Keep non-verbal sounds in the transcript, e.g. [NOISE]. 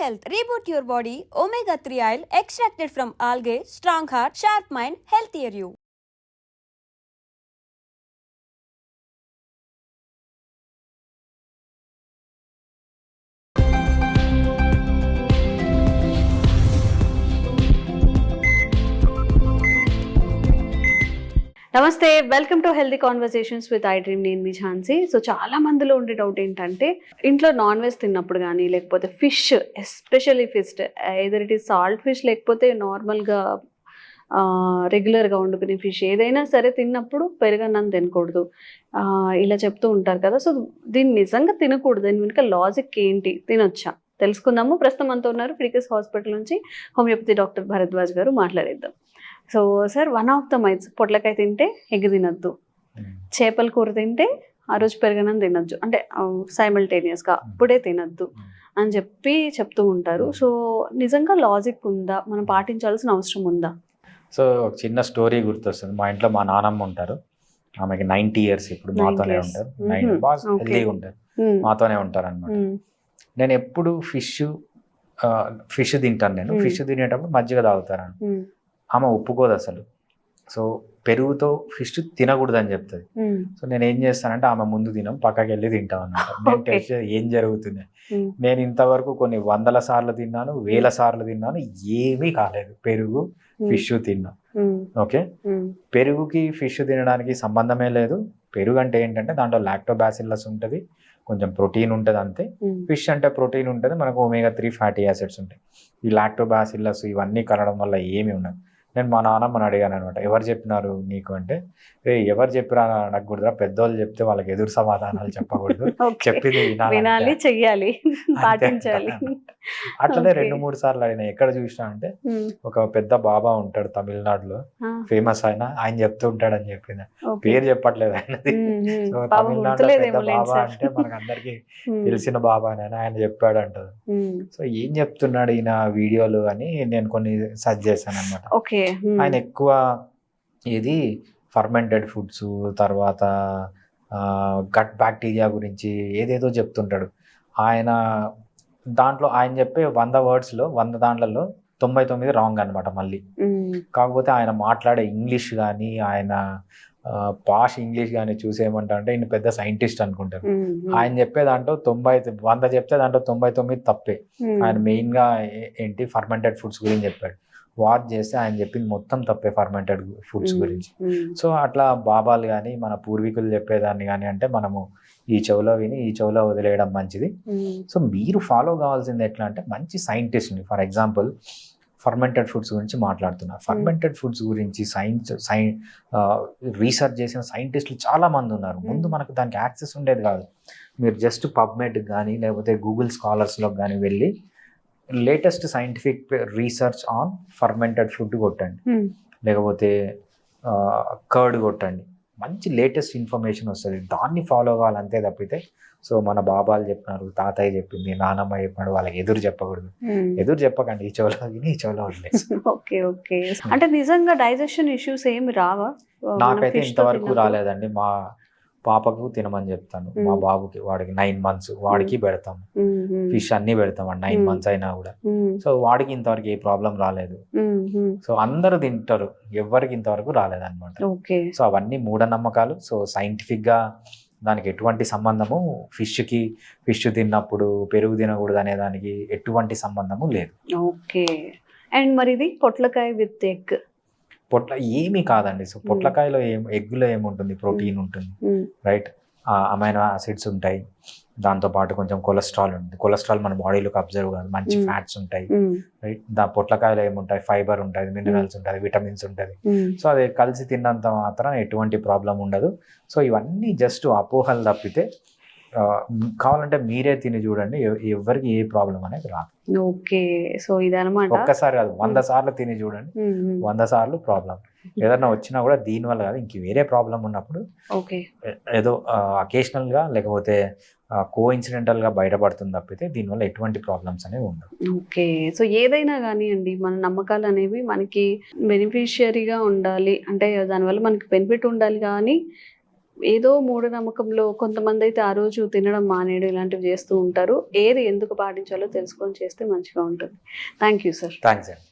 health. Reboot your body. Omega 3 oil extracted from algae. Strong heart, sharp mind, healthier you. నమస్తే welcome to healthy conversations with I dream నేను మీ Jhansi. So చాలా మందిలో ఉండే doubt ఏంటంటే ఇంట్లో నాన్ వెజ్ తిన్నప్పుడు కానీ లేకపోతే fish especially fish either it is salt fish లేకపోతే నార్మల్గా రెగ్యులర్గా వండుకునే ఫిష్ ఏదైనా సరే తిన్నప్పుడు పెరుగన్నం తినకూడదు. ఇలా చెప్తూ ఉంటారు కదా సో దీన్ని నిజంగా తినకూడదు. దీని వెనుక లాజిక్ ఏంటి? తినొచ్చా? తెలుసుకుందాము. ప్రస్తుతం అంతా ఉన్నారు ఫిడికస్ హాస్పిటల్ నుంచి హోమియోపతి డాక్టర్ భరద్వాజ్ గారు మాట్లాడేద్దాం. So sir one of the myths పొట్లకాయ తింటే ఎగ్ తినద్దు. చేపల కూర తింటే ఆ రోజు పెరగనం తినద్దు. అంటే సైమల్టేనియస్గా అప్పుడే తినద్దు అని చెప్పి చెప్తూ ఉంటారు. సో నిజంగా లాజిక్ ఉందా? మనం పాటించాల్సిన అవసరం ఉందా? సో ఒక చిన్న స్టోరీ గుర్తొస్తుంది. మా ఇంట్లో మా నానమ్మ ఉంటారు. ఆమెకి నైన్టీ ఇయర్స్ ఇప్పుడు. 90 మాతోనే. ఉంటారు. బాగా. హెల్దీగా ఉంటారు. మాతోనే ఉంటారు అనమాట. నేను ఎప్పుడు ఫిష్ ఫిష్ తింటాను నేను. ఫిష్ తినేటప్పుడు మజ్జిగ తాగుతాను. ఆమె ఒప్పుకోదు అసలు. సో పెరుగుతో ఫిష్ తినకూడదని చెప్తుంది. సో నేను ఏం చేస్తానంటే ఆమె ముందు తినం పక్కకి వెళ్ళి తింటాం అన్నమాట. [LAUGHS] నేను. టెస్ట్ ఏం జరుగుతుంది. నేను ఇంతవరకు కొన్ని వందల సార్లు తిన్నాను వేల సార్లు తిన్నాను ఏమీ కాలేదు. పెరుగు ఫిష్ తిన్నా. ఓకే. పెరుగుకి ఫిష్ తినడానికి సంబంధమే లేదు. పెరుగు అంటే ఏంటంటే దాంట్లో లాక్టోబాసిల్లస్ ఉంటుంది కొంచెం ప్రోటీన్ ఉంటుంది అంతే. ఫిష్ అంటే ప్రోటీన్ ఉంటుంది మనకు ఒమేగా త్రీ ఫ్యాటీ యాసిడ్స్ ఉంటాయి. ఈ లాక్టోబాసిల్లస్ ఇవన్నీ కలవడం వల్ల ఏమి ఉండదు. నేను మా నాన్నమ్మని అడిగాను అనమాట ఎవరు చెప్పినారు నీకు? అంటే రే ఎవరు చెప్పిరా అని అడగకూడదురా పెద్దోళ్ళు చెప్తే వాళ్ళకి ఎదురు సమాధానాలు చెప్పకూడదు. [LAUGHS] చెప్పింది వినాలి చెయ్యాలి పాటించాలి. [LAUGHS] అట్లనే. రెండు మూడు సార్లు అడిగిన ఎక్కడ చూసినా అంటే. ఒక పెద్ద బాబా ఉంటాడు తమిళనాడులో ఫేమస్ ఆయన ఆయన చెప్తూ ఉంటాడని చెప్పింది okay. పేరు చెప్పట్లేదు ఆయనది. సో తమిళనాడులో పెద్ద బాబా. అంటే మనకు అందరికి. తెలిసిన బాబా అని ఆయన చెప్పాడు అంటది మ్మ్. సో ఏం చెప్తున్నాడు ఈయన వీడియోలు అని నేను కొన్ని సర్చ్ చేశాను అనమాట. ఆయన ఎక్కువ ఇది ఫర్మెంటెడ్ ఫుడ్స్ తర్వాత గట్ బ్యాక్టీరియా గురించి ఏదేదో చెప్తుంటాడు ఆయన దాంట్లో ఆయన చెప్పే వంద వర్డ్స్లో వంద దాంట్లలో తొంభై తొమ్మిది రాంగ్ అనమాట మళ్ళీ. కాకపోతే ఆయన మాట్లాడే ఇంగ్లీష్ కానీ ఆయన పాష్ ఇంగ్లీష్ కానీ చూసేయమంటా అంటే ఈయన పెద్ద సైంటిస్ట్ అనుకుంటారు. ఆయన చెప్పే దాంట్లో తొంభై వంద చెప్తే దాంట్లో తొంభై తొమ్మిది తప్పే. ఆయన మెయిన్గా ఏంటి ఫర్మెంటెడ్ ఫుడ్స్ గురించి చెప్పాడు వాచ్ చేస్తే ఆయన చెప్పింది మొత్తం తప్పే ఫర్మెంటెడ్ ఫుడ్స్. గురించి. సో అట్లా బాబాలు కానీ మన పూర్వీకులు చెప్పేదాన్ని కానీ అంటే మనము ఈ చెవులో విని ఈ చెవులో వదిలేయడం మంచిది. సో మీరు ఫాలో కావాల్సింది ఎట్లా అంటే మంచి సైంటిస్ట్ని ఫర్ ఎగ్జాంపుల్ ఫర్మెంటెడ్ ఫుడ్స్ గురించి మాట్లాడుతున్నారు ఫర్మెంటెడ్ ఫుడ్స్ గురించి సైన్స్ సై రీసెర్చ్ చేసిన సైంటిస్టులు చాలా మంది ఉన్నారు ముందు. మనకు దానికి యాక్సెస్ ఉండేది కాదు. మీరు జస్ట్ పబ్మెడ్ కానీ లేకపోతే గూగుల్ స్కాలర్స్లో కానీ వెళ్ళి latest scientific research on fermented food కొట్టండి. లేకపోతే కర్డ్ కొట్టండి. మంచి లేటెస్ట్ ఇన్ఫర్మేషన్ వస్తుంది. దాన్ని ఫాలో కావాలి అంతే తప్పితే సో మన బాబాలు చెప్పినారు తాతయ్య చెప్పింది నానమ్మ చెప్పినాడు వాళ్ళకి ఎదురు చెప్పకూడదు. ఎదురు చెప్పకండి ఈ చెవులో విని ఈ చెవులో ఓకే ఓకే. అంటే నిజంగా డైజెషన్ ఇష్యూస్ ఏమి రావా? నాకైతే ఇంతవరకు? రాలేదండి. మా పాపకు తినమని చెప్తాను. మా. బాబుకి వాడికి నైన్ మంత్స్ వాడికి పెడతాం. ఫిష్ అన్ని పెడతాం నైన్ మ్మ్. మంత్స్ అయినా కూడా. సో వాడికి ఇంతవరకు ఏ ప్రాబ్లం రాలేదు. సో అందరూ తింటారు. ఎవరికి ఇంతవరకు రాలేదన్నమాట. ఓకే. సో అవన్నీ మూఢనమ్మకాలు. సో సైంటిఫిక్గా దానికి ఎటువంటి సంబంధము ఫిష్కి ఫిష్ తిన్నప్పుడు పెరుగు తినకూడదు అనే దానికి ఎటువంటి సంబంధము లేదు. ఓకే. అండ్ మరి ఇది పొట్లకాయ విత్ ఎగ్ పొట్ల ఏమీ కాదండి. సో పొట్లకాయలో ఏం ఎగ్గులో ఏముంటుంది? ప్రోటీన్ ఉంటుంది రైట్? అమైనో యాసిడ్స్ ఉంటాయి. దాంతో పాటు కొంచెం కొలెస్ట్రాల్ ఉంటుంది. కొలెస్ట్రాల్ మన బాడీలోకి అబ్జర్వ్ కాదు. మంచి. ఫ్యాట్స్ ఉంటాయి రైట్? దా పొట్లకాయలో ఏముంటాయి? ఫైబర్ ఉంటుంది మినరల్స్ ఉంటుంది విటమిన్స్ ఉంటుంది. సో అది కలిసి తిన్నంత మాత్రం ఎటువంటి ప్రాబ్లం ఉండదు. సో ఇవన్నీ జస్ట్ అపోహలు తప్పితే కావాలంటే మీరే తిని చూడండి. ఎవ- ఎవరికి ఏ ప్రాబ్లం అనేది రాదు. ఓకే. సో ఇదనమాట ఒక్కసారి కాదు వంద సార్లు తిని చూడండి. వంద సార్లు ప్రాబ్లం. ఏదన్నా వచ్చినా కూడా దీనివల్ల కాదు ఇంక వేరే ప్రాబ్లం ఉన్నప్పుడు ఓకే. ఏదో అకేషనల్గా లేకపోతే కో ఇన్సిడెంటల్గా బయటపడుతుంది తప్పితే దీనివల్ల ఎటువంటి ప్రాబ్లమ్స్ అనేవి ఉండవు. ఓకే. సో ఏదైనా కానివ్వండి మన నమ్మకాలు అనేవి మనకి బెనిఫిషియరీగా ఉండాలి. అంటే దానివల్ల మనకి బెనిఫిట్ ఉండాలి కానీ ఏదో మూఢనమ్మకంలో కొంతమంది అయితే ఆ రోజు తినడం మానేయడం ఇలాంటివి చేస్తూ ఉంటారు. ఏది ఎందుకు పాటించాలో తెలుసుకొని చేస్తే మంచిగా ఉంటుంది. థ్యాంక్ యూ సార్ థ్యాంక్స్ అండి